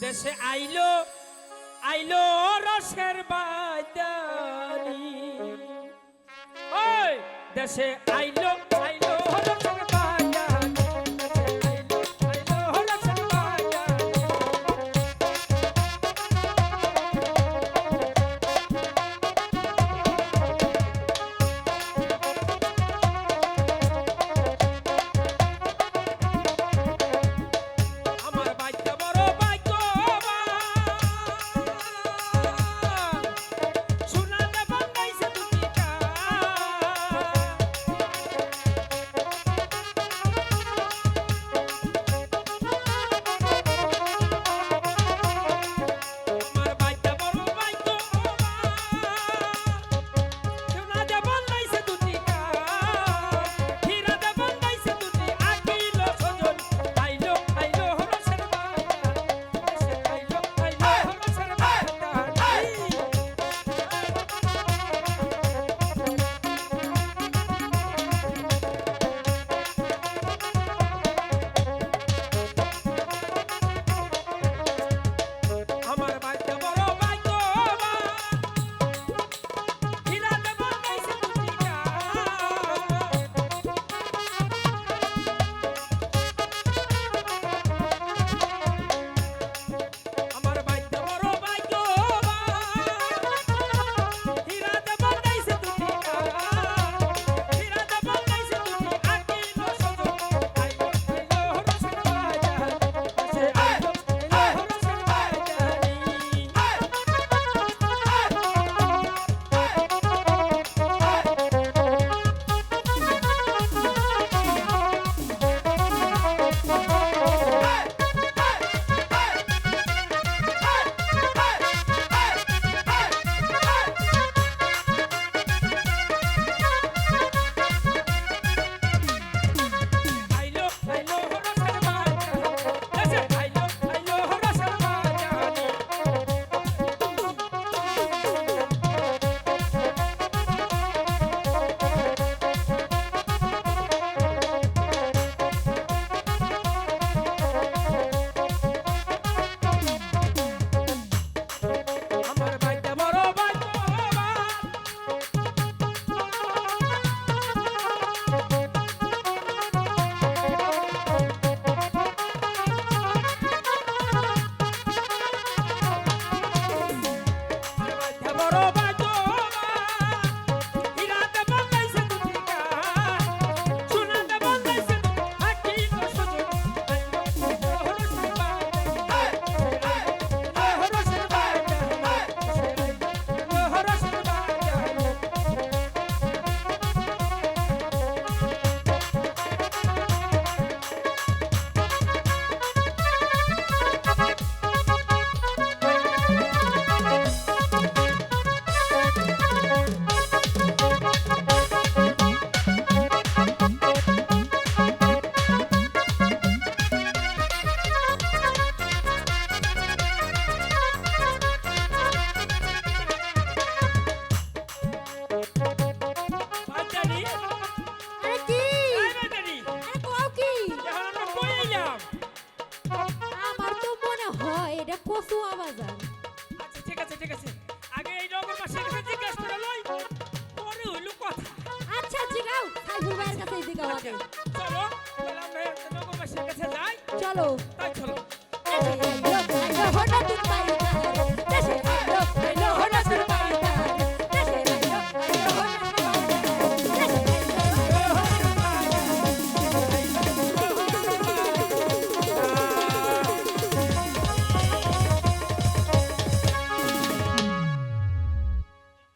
দেশে আইলো আইলো রসের বাদানি ওই দেশে আইলো কচুয়া বাজার আচ্ছা ঠিক আছে ঠিক আছে আগে এই নগরবাসীর কাছে জিজ্ঞাসা করে লই পরে হইল কথা আচ্ছা জিগাও সাইফুল ভাইয়ের কাছে জিগাও আগে চলো তাহলে আমরা নগরবাসীর কাছে যাই চলো তাই চলো হঠাৎ